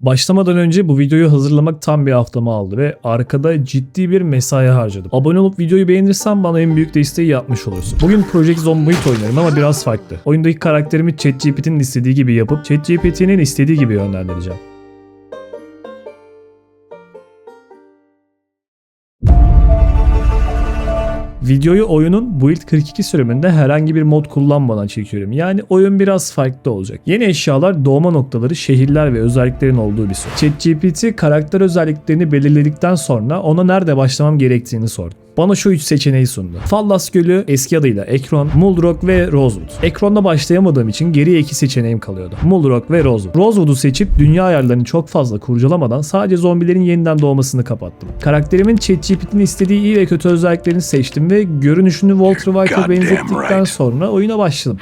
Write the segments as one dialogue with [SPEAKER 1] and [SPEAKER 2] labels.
[SPEAKER 1] Başlamadan önce bu videoyu hazırlamak tam bir haftamı aldı ve arkada ciddi bir mesai harcadım. Abone olup videoyu beğenirsen bana en büyük desteği yapmış olursun. Bugün Project Zomboid oynarım ama biraz farklı. Oyundaki karakterimi ChatGPT'nin istediği gibi yapıp ChatGPT'nin istediği gibi yönlendireceğim. Videoyu oyunun Build 42 sürümünde herhangi bir mod kullanmadan çekiyorum. Yani oyun biraz farklı olacak. Yeni eşyalar, doğma noktaları, şehirler ve özelliklerin olduğu bir süreç. ChatGPT karakter özelliklerini belirledikten sonra ona nerede başlamam gerektiğini sordu. Bana şu üç seçeneği sundu. Fallas Gölü eski adıyla Ekron, Muldrock ve Rosewood. Ekron'da başlayamadığım için geriye iki seçeneğim kalıyordu. Muldrock ve Rosewood. Rosewood'u seçip dünya ayarlarını çok fazla kurcalamadan sadece zombilerin yeniden doğmasını kapattım. Karakterimin ChatGPT'nin istediği iyi ve kötü özelliklerini seçtim ve görünüşünü Walter White'a benzettikten sonra oyuna başladım.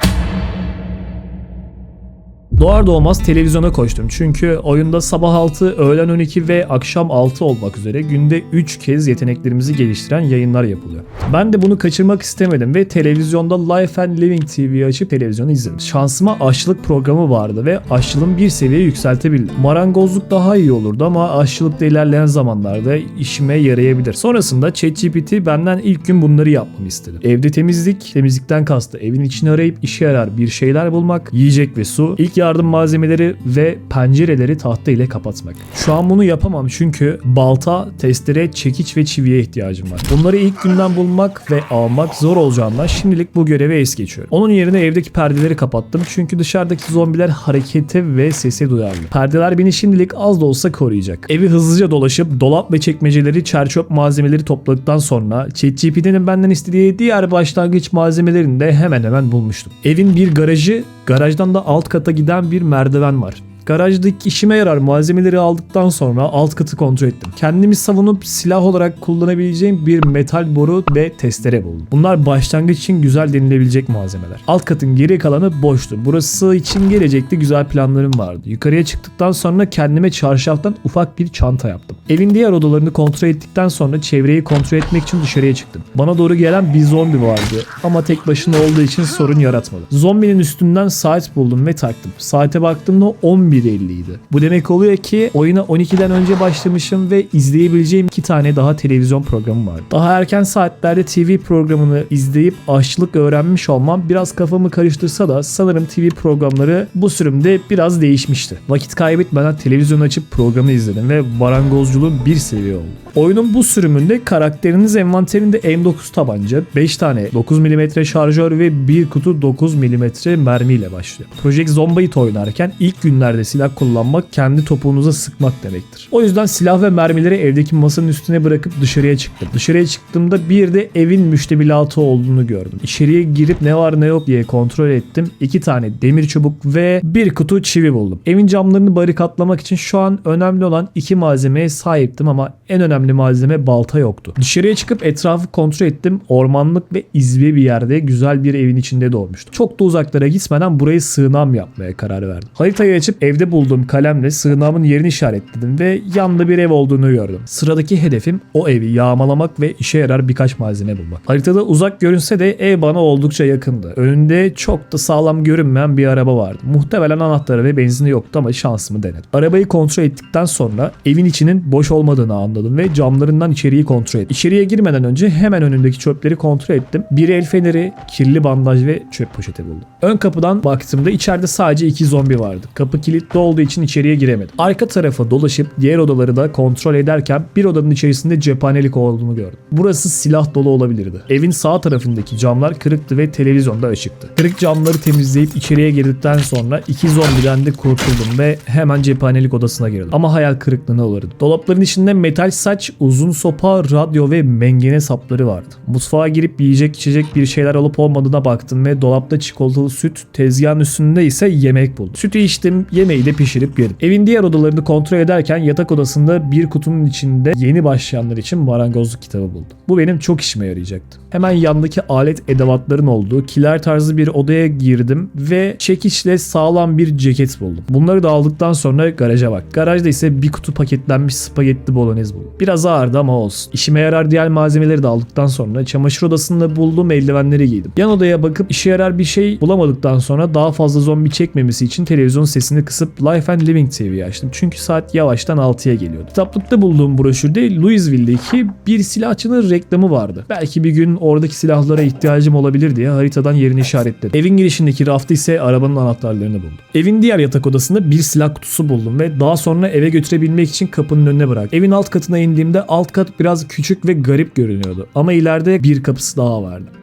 [SPEAKER 1] Doğar doğmaz televizyona koştum çünkü oyunda sabah 6, öğlen 12 ve akşam 6 olmak üzere günde 3 kez yeteneklerimizi geliştiren yayınlar yapılıyor. Ben de bunu kaçırmak istemedim ve televizyonda Life and Living TV'yi açıp televizyonu izledim. Şansıma aşçılık programı vardı ve aşçılığımı bir seviye yükseltebildim. Marangozluk daha iyi olurdu ama aşçılıkta ilerleyen zamanlarda işime yarayabilir. Sonrasında ChatGPT benden ilk gün bunları yapmamı istedi. Evde temizlik, temizlikten kastı evin içini arayıp işe yarar bir şeyler bulmak, yiyecek ve su, ilk yardım malzemeleri ve pencereleri tahta ile kapatmak. Şu an bunu yapamam çünkü balta, testere, çekiç ve çiviye ihtiyacım var. Bunları ilk günden bulmak ve almak zor olacağından şimdilik bu görevi es geçiyorum. Onun yerine evdeki perdeleri kapattım çünkü dışarıdaki zombiler harekete ve sese duyarlı. Perdeler beni şimdilik az da olsa koruyacak. Evi hızlıca dolaşıp dolap ve çekmeceleri, çerçöp malzemeleri topladıktan sonra ChatGPT'nin benden istediği diğer başlangıç malzemelerini de hemen hemen bulmuştum. Evin bir garajı, garajdan da alt kata giden bir merdiven var. Garajdaki işime yarar malzemeleri aldıktan sonra alt katı kontrol ettim. Kendimi savunup silah olarak kullanabileceğim bir metal boru ve testere buldum. Bunlar başlangıç için güzel denilebilecek malzemeler. Alt katın geri kalanı boştu. Burası için gelecekte güzel planlarım vardı. Yukarıya çıktıktan sonra kendime çarşaftan ufak bir çanta yaptım. Evin diğer odalarını kontrol ettikten sonra çevreyi kontrol etmek için dışarıya çıktım. Bana doğru gelen bir zombi vardı ama tek başına olduğu için sorun yaratmadı. Zombinin üstünden saat buldum ve taktım. Saate baktığımda 11.50 idi. Bu demek oluyor ki oyuna 12'den önce başlamışım ve izleyebileceğim iki tane daha televizyon programı var. Daha erken saatlerde TV programını izleyip aşçılık öğrenmiş olmam biraz kafamı karıştırsa da sanırım TV programları bu sürümde biraz değişmişti. Vakit kaybetmeden televizyon açıp programı izledim ve marangozculuğum bir seviye oldu. Oyunun bu sürümünde karakteriniz envanterinde M9 tabanca, 5 tane 9 mm şarjör ve bir kutu 9 mm mermiyle başlıyor. Project Zomboid oynarken ilk günlerde silah kullanmak kendi topuğunuza sıkmak demektir. O yüzden silah ve mermileri evdeki masanın üstüne bırakıp dışarıya çıktım. Dışarıya çıktığımda bir de evin müştemilatı olduğunu gördüm. İçeriye girip ne var ne yok diye kontrol ettim. İki tane demir çubuk ve bir kutu çivi buldum. Evin camlarını barikatlamak için şu an önemli olan iki malzemeye sahiptim ama en önemli malzeme balta yoktu. Dışarıya çıkıp etrafı kontrol ettim. Ormanlık ve izbe bir yerde güzel bir evin içinde doğmuştum. Çok da uzaklara gitmeden burayı sığınağım yapmaya karar verdim. Haritayı açıp evde bulduğum kalemle sığınağımın yerini işaretledim ve yanında bir ev olduğunu gördüm. Sıradaki hedefim o evi yağmalamak ve işe yarar birkaç malzeme bulmak. Haritada uzak görünse de ev bana oldukça yakındı. Önünde çok da sağlam görünmeyen bir araba vardı. Muhtemelen anahtarı ve benzini yoktu ama şansımı denedim. Arabayı kontrol ettikten sonra evin içinin boş olmadığını anladım ve camlarından içeriği kontrol ettim. İçeriye girmeden önce hemen önündeki çöpleri kontrol ettim. Bir el feneri, kirli bandaj ve çöp poşeti buldum. Ön kapıdan baktığımda içeride sadece iki zombi vardı. Kapı kilitli olduğu için içeriye giremedim. Arka tarafa dolaşıp diğer odaları da kontrol ederken bir odanın içerisinde cephanelik olduğunu gördüm. Burası silah dolu olabilirdi. Evin sağ tarafındaki camlar kırıktı ve televizyon da açıktı. Kırık camları temizleyip içeriye girdikten sonra iki zombiden de kurtuldum ve hemen cephanelik odasına girdim. Ama hayal kırıklığına uğradım. Dolapların içinde metal saç, uzun sopa, radyo ve mengene sapları vardı. Mutfağa girip yiyecek içecek bir şeyler alıp olmadığına baktım ve dolapta çikolatalı süt, tezgahın üstünde ise yemek buldum. Sütü içtim, yemeği de pişirip yedim. Evin diğer odalarını kontrol ederken yatak odasında bir kutunun içinde yeni başlayanlar için marangozluk kitabı buldum. Bu benim çok işime yarayacaktı. Hemen yandaki alet edevatların olduğu kiler tarzı bir odaya girdim ve çekiçle sağlam bir ceket buldum. Bunları da aldıktan sonra garaja bak. Garajda ise bir kutu paketlenmiş spagetti bolognese buldum. Biraz ağırdı ama olsun. İşime yarar diğer malzemeleri de aldıktan sonra çamaşır odasında bulduğum eldivenleri giydim. Yan odaya bakıp işe yarar bir şey bulamadıktan sonra daha fazla zombi çekmemesi için televizyon sesini kısıp kısıp Life and Living TV'yi açtım. Çünkü saat yavaştan 6'ya geliyordu. Kitaplıkta bulduğum broşürde Louisville'deki bir silahçının reklamı vardı. Belki bir gün oradaki silahlara ihtiyacım olabilir diye haritadan yerini işaretledim. Evin girişindeki rafta ise arabanın anahtarlarını buldum. Evin diğer yatak odasında bir silah kutusu buldum ve daha sonra eve götürebilmek için kapının önüne bıraktım. Evin alt katına indiğimde alt kat biraz küçük ve garip görünüyordu. Ama ileride bir kapısı daha vardı.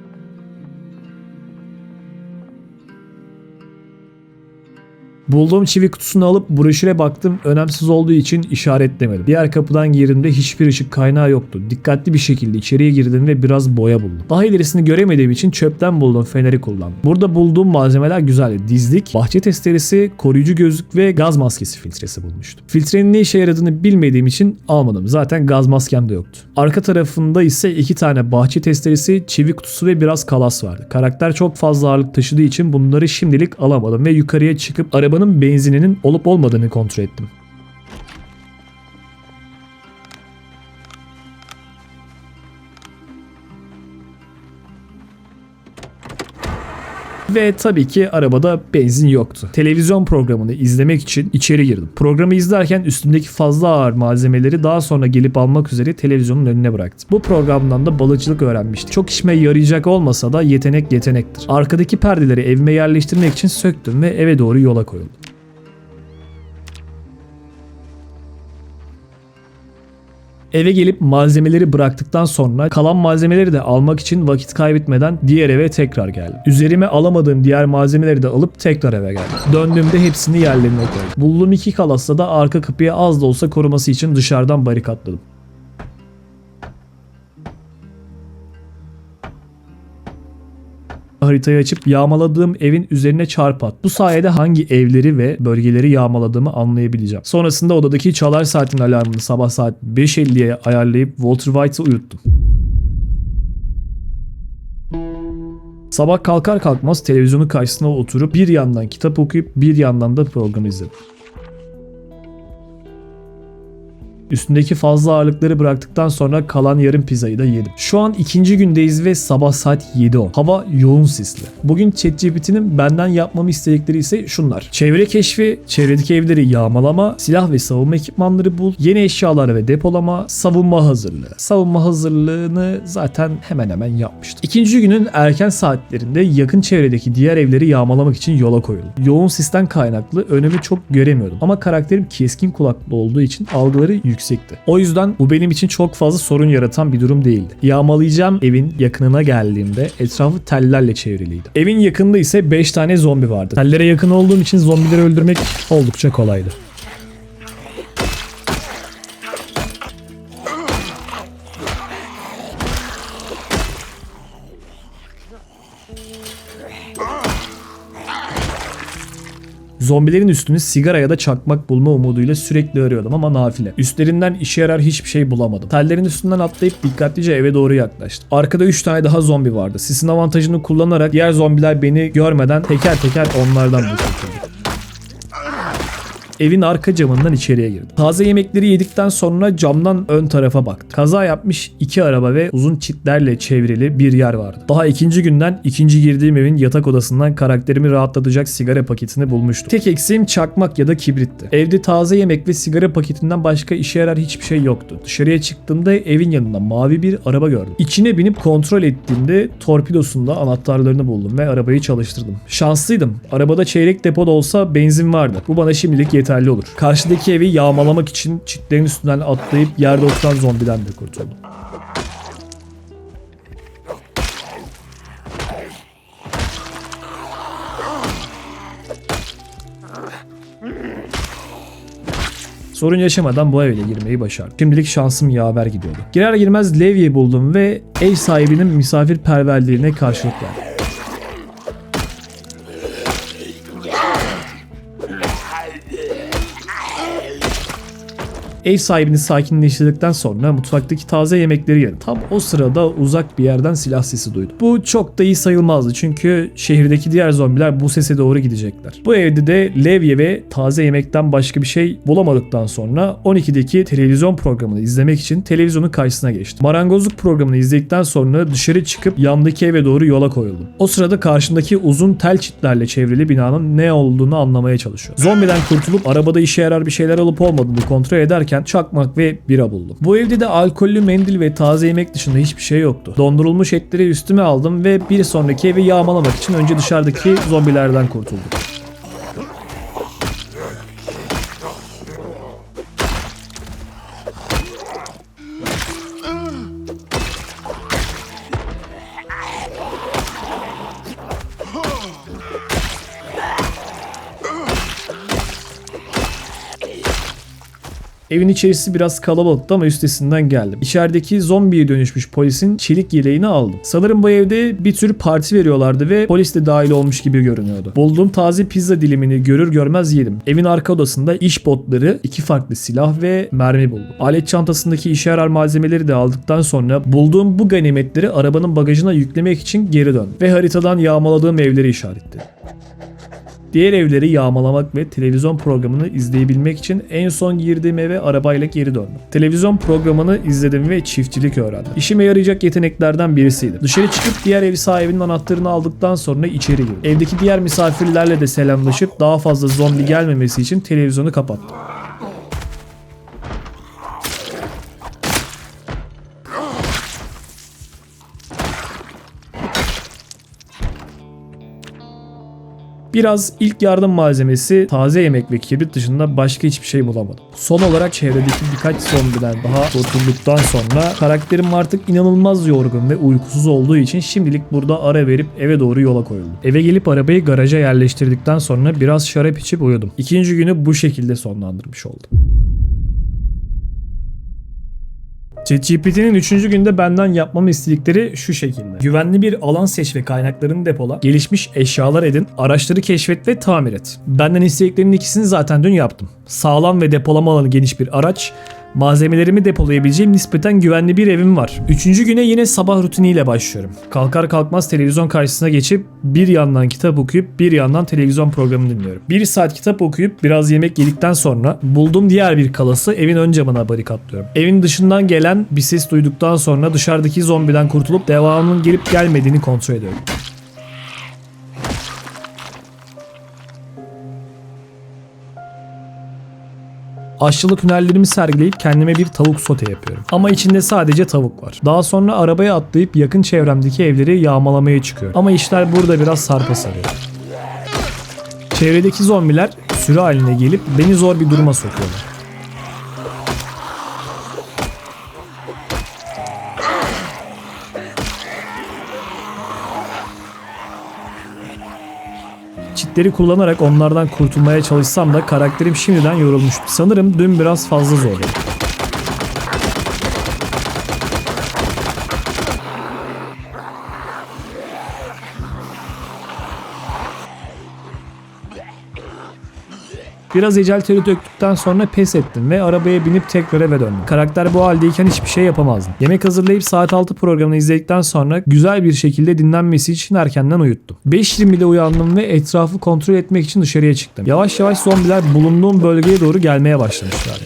[SPEAKER 1] Bulduğum çivi kutusunu alıp broşüre baktım. Önemsiz olduğu için işaretlemedim. Diğer kapıdan girdiğimde hiçbir ışık kaynağı yoktu. Dikkatli bir şekilde içeriye girdim ve biraz boya buldum. Daha ilerisini göremediğim için çöpten bulduğum feneri kullandım. Burada bulduğum malzemeler güzeldi. Dizlik, bahçe testeresi, koruyucu gözlük ve gaz maskesi filtresi bulmuştum. Filtrenin ne işe yaradığını bilmediğim için almadım. Zaten gaz maskem de yoktu. Arka tarafında ise iki tane bahçe testeresi, çivi kutusu ve biraz kalas vardı. Karakter çok fazla ağırlık taşıdığı için bunları şimdilik alamadım ve yukarıya çıkıp arabanın benzininin olup olmadığını kontrol ettim. Ve tabii ki arabada benzin yoktu. Televizyon programını izlemek için içeri girdim. Programı izlerken üstümdeki fazla ağır malzemeleri daha sonra gelip almak üzere televizyonun önüne bıraktım. Bu programdan da balıkçılık öğrenmiştim. Çok işime yarayacak olmasa da yetenek yetenektir. Arkadaki perdeleri evime yerleştirmek için söktüm ve eve doğru yola koyuldum. Eve gelip malzemeleri bıraktıktan sonra kalan malzemeleri de almak için vakit kaybetmeden diğer eve tekrar geldim. Üzerime alamadığım diğer malzemeleri de alıp tekrar eve geldim. Döndüğümde hepsini yerlerine koydum. Bulduğum iki kalasla da arka kapıya az da olsa koruması için dışarıdan barikatladım. Haritayı açıp yağmaladığım evin üzerine çarp at. Bu sayede hangi evleri ve bölgeleri yağmaladığımı anlayabileceğim. Sonrasında odadaki çalar saatin alarmını sabah saat 5.50'ye ayarlayıp Walter White'ı uyuttum. Sabah kalkar kalkmaz televizyonun karşısına oturup bir yandan kitap okuyup bir yandan da programı izledim. Üstündeki fazla ağırlıkları bıraktıktan sonra kalan yarım pizzayı da yedim. Şu an ikinci gündeyiz ve sabah saat 7.10. Hava yoğun sisli. Bugün ChatGPT'nin benden yapmamı istedikleri ise şunlar. Çevre keşfi, çevredeki evleri yağmalama, silah ve savunma ekipmanları bul, yeni eşyalar ve depolama, savunma hazırlığı. Savunma hazırlığını zaten hemen hemen yapmıştım. İkinci günün erken saatlerinde yakın çevredeki diğer evleri yağmalamak için yola koyuldum. Yoğun sisten kaynaklı önümü çok göremiyordum ama karakterim keskin kulaklı olduğu için algıları yüksekti. O yüzden bu benim için çok fazla sorun yaratan bir durum değildi. Yağmalayacağım evin yakınına geldiğimde etrafı tellerle çevriliydi. Evin yakında ise 5 tane zombi vardı. Tellere yakın olduğum için zombileri öldürmek oldukça kolaydı. Zombilerin üstünü sigara ya da çakmak bulma umuduyla sürekli arıyordum ama nafile. Üstlerinden işe yarar hiçbir şey bulamadım. Tellerin üstünden atlayıp dikkatlice eve doğru yaklaştım. Arkada 3 tane daha zombi vardı. Sisin avantajını kullanarak diğer zombiler beni görmeden teker teker onlardan kurtuldum. Evin arka camından içeriye girdim. Taze yemekleri yedikten sonra camdan ön tarafa baktım. Kaza yapmış iki araba ve uzun çitlerle çevrili bir yer vardı. Daha ikinci günden ikinci girdiğim evin yatak odasından karakterimi rahatlatacak sigara paketini bulmuştum. Tek eksiğim çakmak ya da kibritti. Evde taze yemek ve sigara paketinden başka işe yarar hiçbir şey yoktu. Dışarıya çıktığımda evin yanında mavi bir araba gördüm. İçine binip kontrol ettiğimde torpidosunda anahtarlarını buldum ve arabayı çalıştırdım. Şanslıydım. Arabada çeyrek depoda olsa benzin vardı. Bu bana şimdilik yeterli olur. Karşıdaki evi yağmalamak için çitlerin üstünden atlayıp yerde oturan zombiden de kurtuldum. Sorun yaşamadan bu eve girmeyi başardım. Şimdilik şansım yaver gidiyordu. Girer girmez Levi'yi buldum ve ev sahibinin misafirperverliğine karşılık verdim. Ev sahibini sakinleştirdikten sonra mutfaktaki taze yemekleri yedim. Tam o sırada uzak bir yerden silah sesi duydum. Bu çok da iyi sayılmazdı çünkü şehirdeki diğer zombiler bu sese doğru gidecekler. Bu evde de levye ve taze yemekten başka bir şey bulamadıktan sonra 12'deki televizyon programını izlemek için televizyonun karşısına geçtim. Marangozluk programını izledikten sonra dışarı çıkıp yandaki eve doğru yola koyuldum. O sırada karşımdaki uzun tel çitlerle çevrili binanın ne olduğunu anlamaya çalışıyorum. Zombiden kurtulup arabada işe yarar bir şeyler alıp olmadığını kontrol ederken çakmak ve bira buldum. Bu evde de alkollü mendil ve taze yemek dışında hiçbir şey yoktu. Dondurulmuş etleri üstüme aldım ve bir sonraki evi yağmalamak için önce dışarıdaki zombilerden kurtuldum. Evin içerisi biraz kalabalıktı ama üstesinden geldim. İçerideki zombiye dönüşmüş polisin çelik yeleğini aldım. Sanırım bu evde bir tür parti veriyorlardı ve polis de dahil olmuş gibi görünüyordu. Bulduğum taze pizza dilimini görür görmez yedim. Evin arka odasında iş botları, iki farklı silah ve mermi buldum. Alet çantasındaki işe yarar malzemeleri de aldıktan sonra bulduğum bu ganimetleri arabanın bagajına yüklemek için geri döndüm. Ve haritadan yağmaladığım evleri işaretledim. Diğer evleri yağmalamak ve televizyon programını izleyebilmek için en son girdiğim eve arabayla geri döndüm. Televizyon programını izledim ve çiftçilik öğrendim. İşime yarayacak yeteneklerden birisiydi. Dışarı çıkıp diğer ev sahibinin anahtarını aldıktan sonra içeri girdim. Evdeki diğer misafirlerle de selamlaşıp daha fazla zombi gelmemesi için televizyonu kapattım. Biraz ilk yardım malzemesi, taze yemek ve kibrit dışında başka hiçbir şey bulamadım. Son olarak çevredeki birkaç zombiden daha kurtulduktan sonra karakterim artık inanılmaz yorgun ve uykusuz olduğu için şimdilik burada ara verip eve doğru yola koyuldum. Eve gelip arabayı garaja yerleştirdikten sonra biraz şarap içip uyudum. İkinci günü bu şekilde sonlandırmış oldum. ChatGPT'nin 3. günde benden yapmamı istedikleri şu şekilde. Güvenli bir alan seç ve kaynaklarını depola. Gelişmiş eşyalar edin. Araçları keşfet ve tamir et. Benden istediklerinin ikisini zaten dün yaptım. Sağlam ve depolama alanı geniş bir araç. Malzemelerimi depolayabileceğim nispeten güvenli bir evim var. Üçüncü güne yine sabah rutiniyle başlıyorum. Kalkar kalkmaz televizyon karşısına geçip bir yandan kitap okuyup bir yandan televizyon programını dinliyorum. Bir saat kitap okuyup biraz yemek yedikten sonra bulduğum diğer bir kalası evin ön camına barikatlıyorum. Evin dışından gelen bir ses duyduktan sonra dışarıdaki zombiden kurtulup devamının gelip gelmediğini kontrol ediyorum. Aşçılık hünerlerimi sergileyip kendime bir tavuk sote yapıyorum. Ama içinde sadece tavuk var. Daha sonra arabaya atlayıp yakın çevremdeki evleri yağmalamaya çıkıyorum. Ama işler burada biraz sarpa sarıyor. Çevredeki zombiler sürü haline gelip beni zor bir duruma sokuyorlar. Çitleri kullanarak onlardan kurtulmaya çalışsam da karakterim şimdiden yorulmuştu. Sanırım dün biraz fazla zorladım. Biraz ecel teri döktükten sonra pes ettim ve arabaya binip tekrar eve döndüm. Karakter bu haldeyken hiçbir şey yapamazdım. Yemek hazırlayıp saat 6 programını izledikten sonra güzel bir şekilde dinlenmesi için erkenden uyuttum. 5.20'de uyandım ve etrafı kontrol etmek için dışarıya çıktım. Yavaş yavaş zombiler bulunduğum bölgeye doğru gelmeye başlamışlar.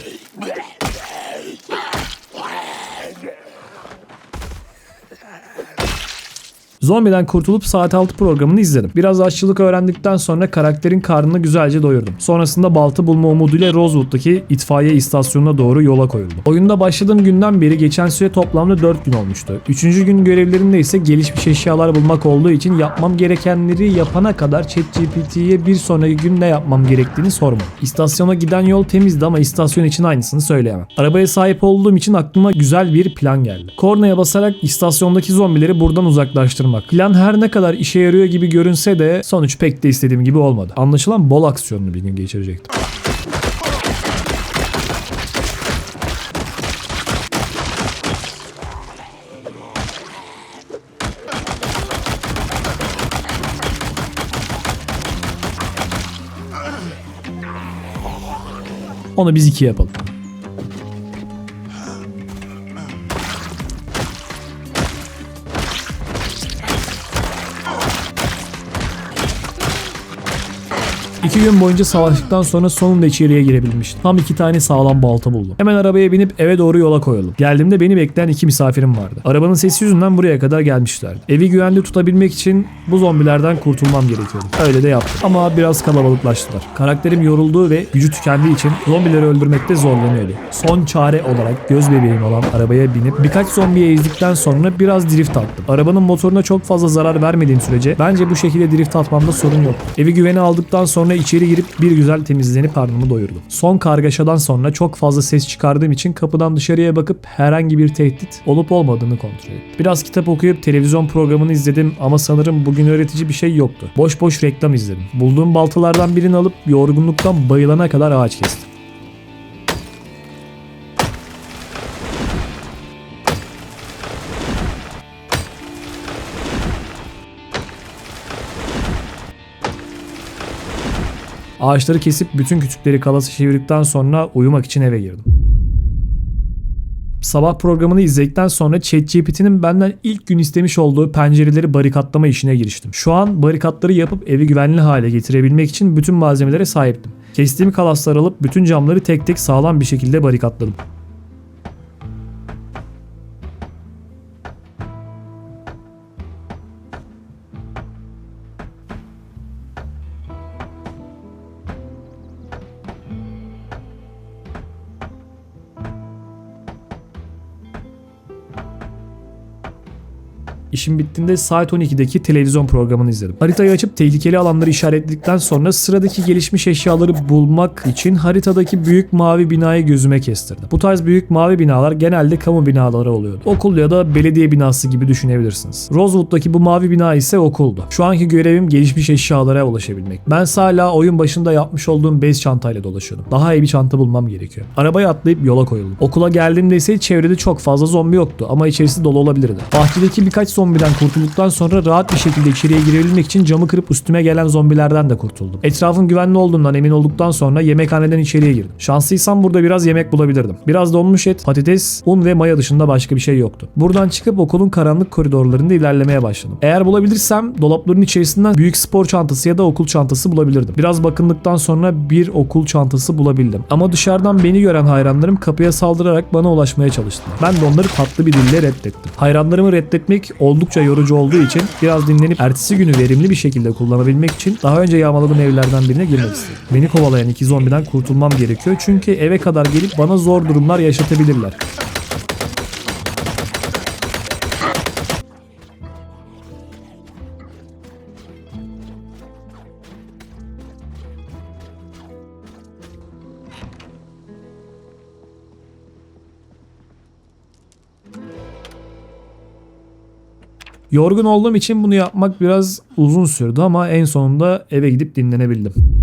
[SPEAKER 1] Zombiden kurtulup saat 6 programını izledim. Biraz aşçılık öğrendikten sonra karakterin karnını güzelce doyurdum. Sonrasında balta bulma umuduyla Rosewood'daki itfaiye istasyonuna doğru yola koyuldum. Oyunda başladığım günden beri geçen süre toplamda 4 gün olmuştu. 3. gün görevlerinde ise gelişmiş eşyalar bulmak olduğu için yapmam gerekenleri yapana kadar ChatGPT'ye bir sonraki gün ne yapmam gerektiğini sormadım. İstasyona giden yol temizdi ama istasyon için aynısını söyleyemem. Arabaya sahip olduğum için aklıma güzel bir plan geldi. Kornaya basarak istasyondaki zombileri buradan uzaklaştırmak. Plan her ne kadar işe yarıyor gibi görünse de sonuç pek de istediğim gibi olmadı. Anlaşılan bol aksiyonlu bir gün geçirecektim. Onu biz iki yapalım. İki gün boyunca savaştıktan sonra sonunda içeriye girebilmiştim. Tam iki tane sağlam balta buldum. Hemen arabaya binip eve doğru yola koyuldum. Geldiğimde beni bekleyen iki misafirim vardı. Arabanın sesi yüzünden buraya kadar gelmişlerdi. Evi güvenli tutabilmek için bu zombilerden kurtulmam gerekiyordu. Öyle de yaptım. Ama biraz kalabalıklaştılar. Karakterim yorulduğu ve gücü tükendiği için zombileri öldürmekte zorlanıyordu. Son çare olarak göz bebeğim olan arabaya binip birkaç zombiye ezdikten sonra biraz drift attım. Arabanın motoruna çok fazla zarar vermediğim sürece bence bu şekilde drift atmamda sorun yok. Evi güvene aldıktan sonra içeri girip bir güzel temizlenip karnımı doyurdum. Son kargaşadan sonra çok fazla ses çıkardığım için kapıdan dışarıya bakıp herhangi bir tehdit olup olmadığını kontrol ettim. Biraz kitap okuyup televizyon programını izledim ama sanırım bugün öğretici bir şey yoktu. Boş boş reklam izledim. Bulduğum baltalardan birini alıp yorgunluktan bayılana kadar ağaç kestim. Ağaçları kesip bütün küçükleri kalası çevirdikten sonra uyumak için eve girdim. Sabah programını izledikten sonra ChatGPT'nin benden ilk gün istemiş olduğu pencereleri barikatlama işine giriştim. Şu an barikatları yapıp evi güvenli hale getirebilmek için bütün malzemelere sahiptim. Kestiğim kalasları alıp bütün camları tek tek sağlam bir şekilde barikatladım. İşim bittiğinde saat 12'deki televizyon programını izledim. Haritayı açıp tehlikeli alanları işaretledikten sonra sıradaki gelişmiş eşyaları bulmak için haritadaki büyük mavi binayı gözüme kestirdim. Bu tarz büyük mavi binalar genelde kamu binaları oluyordu. Okul ya da belediye binası gibi düşünebilirsiniz. Rosewood'daki bu mavi bina ise okuldu. Şu anki görevim gelişmiş eşyalara ulaşabilmek. Ben hala oyun başında yapmış olduğum bez çantayla dolaşıyordum. Daha iyi bir çanta bulmam gerekiyor. Arabaya atlayıp yola koyuldum. Okula geldiğimde ise çevrede çok fazla zombi yoktu ama içerisi dolu olabilirdi. Bahçedeki birkaç zombiden kurtulduktan sonra rahat bir şekilde içeriye girebilmek için camı kırıp üstüme gelen zombilerden de kurtuldum. Etrafın güvenli olduğundan emin olduktan sonra yemekhaneden içeriye girdim. Şanslıysam burada biraz yemek bulabilirdim. Biraz donmuş et, patates, un ve maya dışında başka bir şey yoktu. Buradan çıkıp okulun karanlık koridorlarında ilerlemeye başladım. Eğer bulabilirsem dolapların içerisinden büyük spor çantası ya da okul çantası bulabilirdim. Biraz bakındıktan sonra bir okul çantası bulabildim. Ama dışarıdan beni gören hayranlarım kapıya saldırarak bana ulaşmaya çalıştılar. Ben de onları tatlı bir dille reddettim. Hayranlarımı reddetmek oldukça yorucu olduğu için biraz dinlenip ertesi günü verimli bir şekilde kullanabilmek için daha önce yağmaladığım evlerden birine girmek istedim. Beni kovalayan iki zombiden kurtulmam gerekiyor çünkü eve kadar gelip bana zor durumlar yaşatabilirler. Yorgun olduğum için bunu yapmak biraz uzun sürdü ama en sonunda eve gidip dinlenebildim.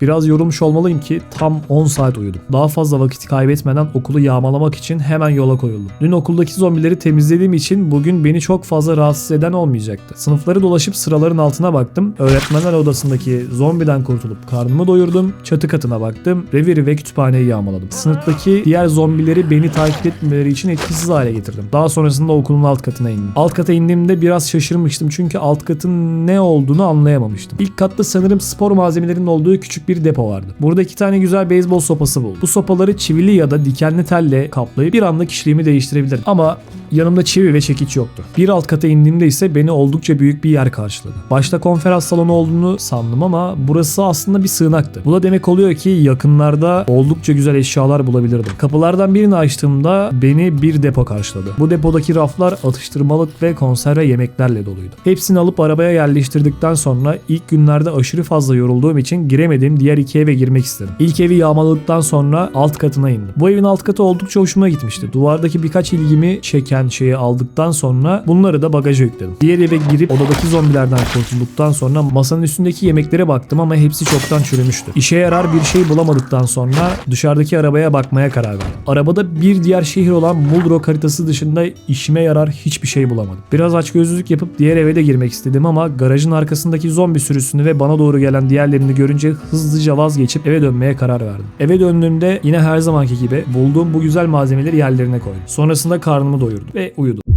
[SPEAKER 1] Biraz yorulmuş olmalıyım ki tam 10 saat uyudum. Daha fazla vakit kaybetmeden okulu yağmalamak için hemen yola koyuldum. Dün okuldaki zombileri temizlediğim için bugün beni çok fazla rahatsız eden olmayacaktı. Sınıfları dolaşıp sıraların altına baktım. Öğretmenler odasındaki zombiden kurtulup karnımı doyurdum. Çatı katına baktım. Reviri ve kütüphaneyi yağmaladım. Sınıftaki diğer zombileri beni takip etmeleri için etkisiz hale getirdim. Daha sonrasında okulun alt katına indim. Alt kata indiğimde biraz şaşırmıştım çünkü alt katın ne olduğunu anlayamamıştım. İlk katta sanırım spor malzemelerinin olduğu küçük bir depo vardı. Burada iki tane güzel beyzbol sopası buldum. Bu sopaları çivili ya da dikenli telle kaplayıp bir anda kişiliğimi değiştirebilirim. Ama yanımda çivi ve çekiç yoktu. Bir alt kata indiğimde ise beni oldukça büyük bir yer karşıladı. Başta konferans salonu olduğunu sandım ama burası aslında bir sığınaktı. Bu da demek oluyor ki yakınlarda oldukça güzel eşyalar bulabilirdim. Kapılardan birini açtığımda beni bir depo karşıladı. Bu depodaki raflar atıştırmalık ve konserve yemeklerle doluydu. Hepsini alıp arabaya yerleştirdikten sonra ilk günlerde aşırı fazla yorulduğum için giremediğim diğer iki eve girmek istedim. İlk evi yağmaladıktan sonra alt katına indim. Bu evin alt katı oldukça hoşuma gitmişti. Duvardaki birkaç ilgimi çeken şeyi aldıktan sonra bunları da bagaja yükledim. Diğer eve girip odadaki zombilerden kurtulduktan sonra masanın üstündeki yemeklere baktım ama hepsi çoktan çürümüştü. İşe yarar bir şey bulamadıktan sonra dışarıdaki arabaya bakmaya karar verdim. Arabada bir diğer şehir olan Muldrock haritası dışında işime yarar hiçbir şey bulamadım. Biraz açgözlülük yapıp diğer eve de girmek istedim ama garajın arkasındaki zombi sürüsünü ve bana doğru gelen diğerlerini görünce hızlıca vazgeçip eve dönmeye karar verdim. Eve döndüğümde yine her zamanki gibi bulduğum bu güzel malzemeleri yerlerine koydum. Sonrasında karnımı doyurdum ve uyudum.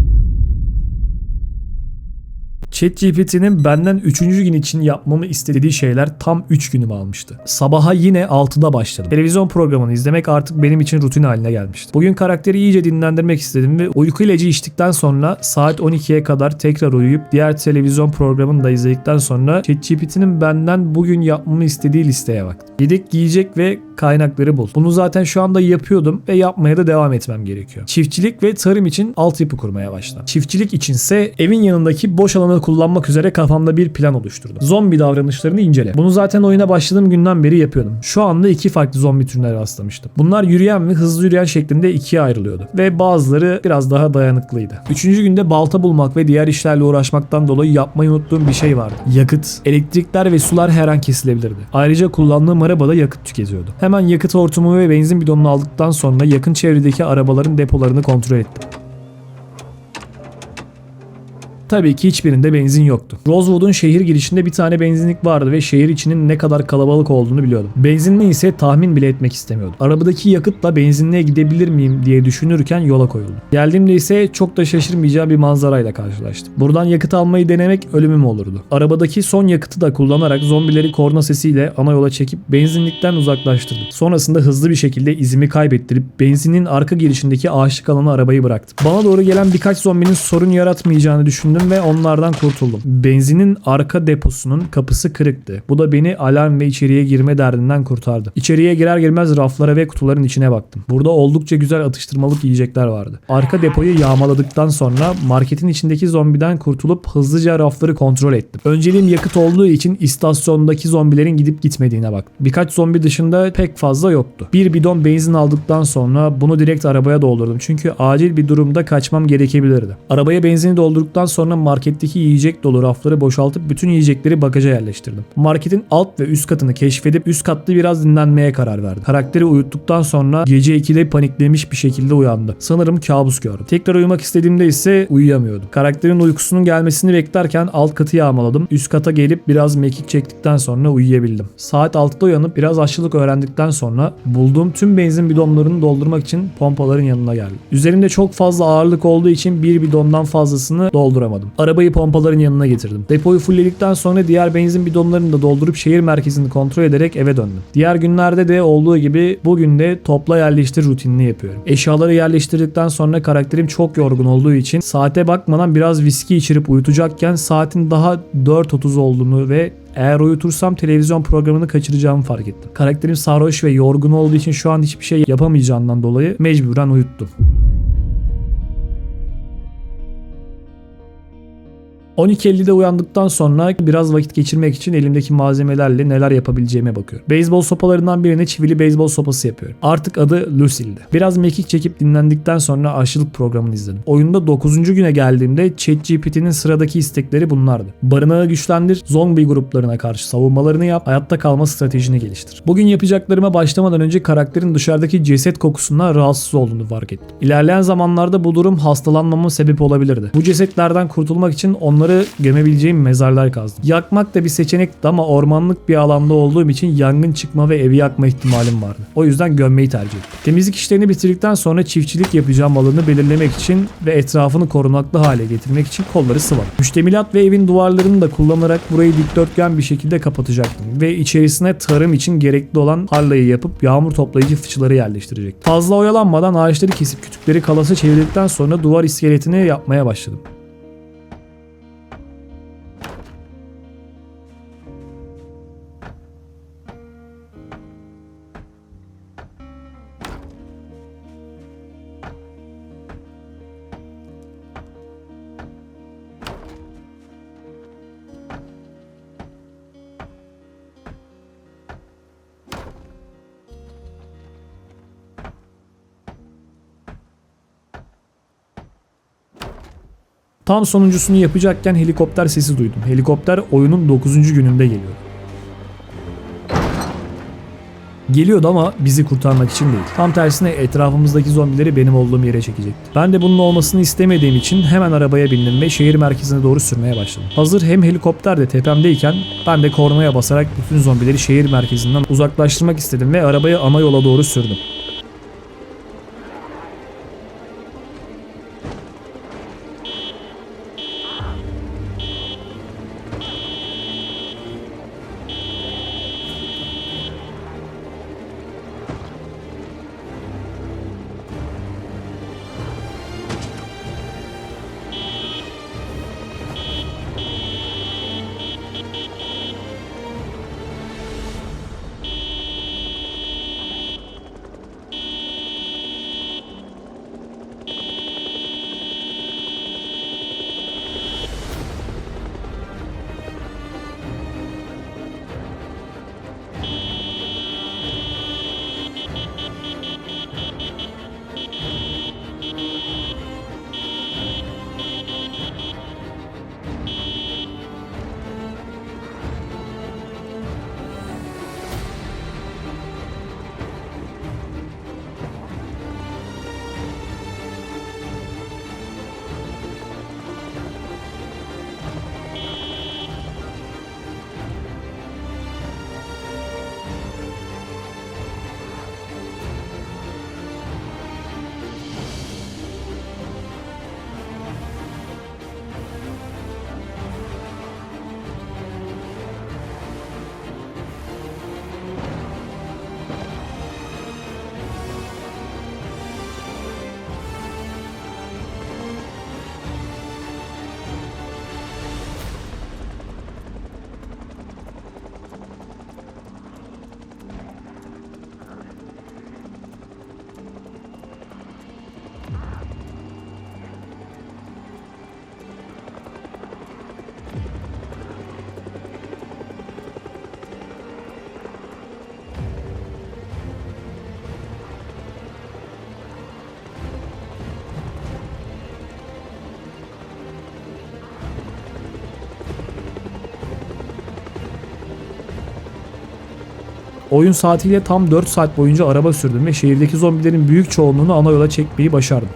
[SPEAKER 1] ChatGPT'nin benden 3. gün için yapmamı istediği şeyler tam 3 günümü almıştı. Sabaha yine 6'da başladım. Televizyon programını izlemek artık benim için rutin haline gelmişti. Bugün karakteri iyice dinlendirmek istedim ve uyku ilacı içtikten sonra saat 12'ye kadar tekrar uyuyup diğer televizyon programını da izledikten sonra ChatGPT'nin benden bugün yapmamı istediği listeye baktım. Yedek giyecek ve kaynakları bul. Bunu zaten şu anda yapıyordum ve yapmaya da devam etmem gerekiyor. Çiftçilik ve tarım için altyapı kurmaya başladım. Çiftçilik içinse evin yanındaki boş alanı kullanmak üzere kafamda bir plan oluşturdum. Zombi davranışlarını incele. Bunu zaten oyuna başladığım günden beri yapıyordum. Şu anda iki farklı zombi türüne rastlamıştım. Bunlar yürüyen ve hızlı yürüyen şeklinde ikiye ayrılıyordu. Ve bazıları biraz daha dayanıklıydı. Üçüncü günde balta bulmak ve diğer işlerle uğraşmaktan dolayı yapmayı unuttuğum bir şey vardı. Yakıt. Elektrikler ve sular her an kesilebilirdi. Ayrıca kullandığım arabada yakıt tüketiyordu. Hemen yakıt hortumu ve benzin bidonunu aldıktan sonra yakın çevredeki arabaların depolarını kontrol ettim. Tabii ki hiçbirinde benzin yoktu. Rosewood'un şehir girişinde bir tane benzinlik vardı ve şehir içinin ne kadar kalabalık olduğunu biliyordum. Benzinli ise tahmin bile etmek istemiyordum. Arabadaki yakıtla benzinliğe gidebilir miyim diye düşünürken yola koyuldum. Geldiğimde ise çok da şaşırmayacağım bir manzarayla karşılaştım. Buradan yakıt almayı denemek ölümüm olurdu. Arabadaki son yakıtı da kullanarak zombileri korna sesiyle ana yola çekip benzinlikten uzaklaştırdım. Sonrasında hızlı bir şekilde izimi kaybettirip benzinin arka girişindeki ağaçlık alana arabayı bıraktım. Bana doğru gelen birkaç zombinin sorun yaratmayacağını düşündüm ve onlardan kurtuldum. Benzinin arka deposunun kapısı kırıktı. Bu da beni alarm ve içeriye girme derdinden kurtardı. İçeriye girer girmez raflara ve kutuların içine baktım. Burada oldukça güzel atıştırmalık yiyecekler vardı. Arka depoyu yağmaladıktan sonra marketin içindeki zombiden kurtulup hızlıca rafları kontrol ettim. Önceliğim yakıt olduğu için istasyondaki zombilerin gidip gitmediğine baktım. Birkaç zombi dışında pek fazla yoktu. Bir bidon benzin aldıktan sonra bunu direkt arabaya doldurdum. Çünkü acil bir durumda kaçmam gerekebilirdi. Arabaya benzini doldurduktan sonra marketteki yiyecek dolu rafları boşaltıp bütün yiyecekleri bagaja yerleştirdim. Marketin alt ve üst katını keşfedip üst katta biraz dinlenmeye karar verdim. Karakteri uyuttuktan sonra gece 2'de paniklemiş bir şekilde uyandı. Sanırım kabus gördüm. Tekrar uyumak istediğimde ise uyuyamıyordum. Karakterin uykusunun gelmesini beklerken alt katı yağmaladım. Üst kata gelip biraz mekik çektikten sonra uyuyabildim. Saat 6'da uyanıp biraz aşçılık öğrendikten sonra bulduğum tüm benzin bidonlarını doldurmak için pompaların yanına geldim. Üzerimde çok fazla ağırlık olduğu için bir bidondan fazlasını dolduramadım. Arabayı pompaların yanına getirdim. Depoyu fullledikten sonra diğer benzin bidonlarını da doldurup şehir merkezini kontrol ederek eve döndüm. Diğer günlerde de olduğu gibi bugün de topla yerleştir rutinini yapıyorum. Eşyaları yerleştirdikten sonra karakterim çok yorgun olduğu için saate bakmadan biraz viski içirip uyutacakken saatin daha 4.30 olduğunu ve eğer uyutursam televizyon programını kaçıracağımı fark ettim. Karakterim sarhoş ve yorgun olduğu için şu an hiçbir şey yapamayacağından dolayı mecburen uyuttum. 12.50'de uyandıktan sonra biraz vakit geçirmek için elimdeki malzemelerle neler yapabileceğime bakıyorum. Beyzbol sopalarından birine çivili beyzbol sopası yapıyorum. Artık adı Lucille'di. Biraz mekik çekip dinlendikten sonra aşçılık programını izledim. Oyunda 9. güne geldiğimde ChatGPT'nin sıradaki istekleri bunlardı. Barınağı güçlendir, zombi gruplarına karşı savunmalarını yap, hayatta kalma stratejini geliştir. Bugün yapacaklarıma başlamadan önce karakterin dışarıdaki ceset kokusundan rahatsız olduğunu fark ettim. İlerleyen zamanlarda bu durum hastalanmama sebep olabilirdi. Bu cesetlerden kurtulmak için onları gömebileceğim mezarlar kazdım. Yakmak da bir seçenekti ama ormanlık bir alanda olduğum için yangın çıkma ve evi yakma ihtimalim vardı. O yüzden gömmeyi tercih ettim. Temizlik işlerini bitirdikten sonra çiftçilik yapacağım alanı belirlemek için ve etrafını korunaklı hale getirmek için kolları sıvadım. Müştemilat ve evin duvarlarını da kullanarak burayı dikdörtgen bir şekilde kapatacaktım ve içerisine tarım için gerekli olan tarlayı yapıp yağmur toplayıcı fıçıları yerleştirecektim. Fazla oyalanmadan ağaçları kesip kütükleri kalasa çevirdikten sonra duvar iskeletini yapmaya başladım. Tam sonuncusunu yapacakken helikopter sesi duydum. Helikopter oyunun 9. gününde geliyor. Geliyordu ama bizi kurtarmak için değil. Tam tersine etrafımızdaki zombileri benim olduğum yere çekecekti. Ben de bunun olmasını istemediğim için hemen arabaya bindim ve şehir merkezine doğru sürmeye başladım. Hazır hem helikopter de tepemdeyken ben de kornaya basarak bütün zombileri şehir merkezinden uzaklaştırmak istedim ve arabayı ana yola doğru sürdüm. Oyun saatiyle tam 4 saat boyunca araba sürdüm ve şehirdeki zombilerin büyük çoğunluğunu ana yola çekmeyi başardım.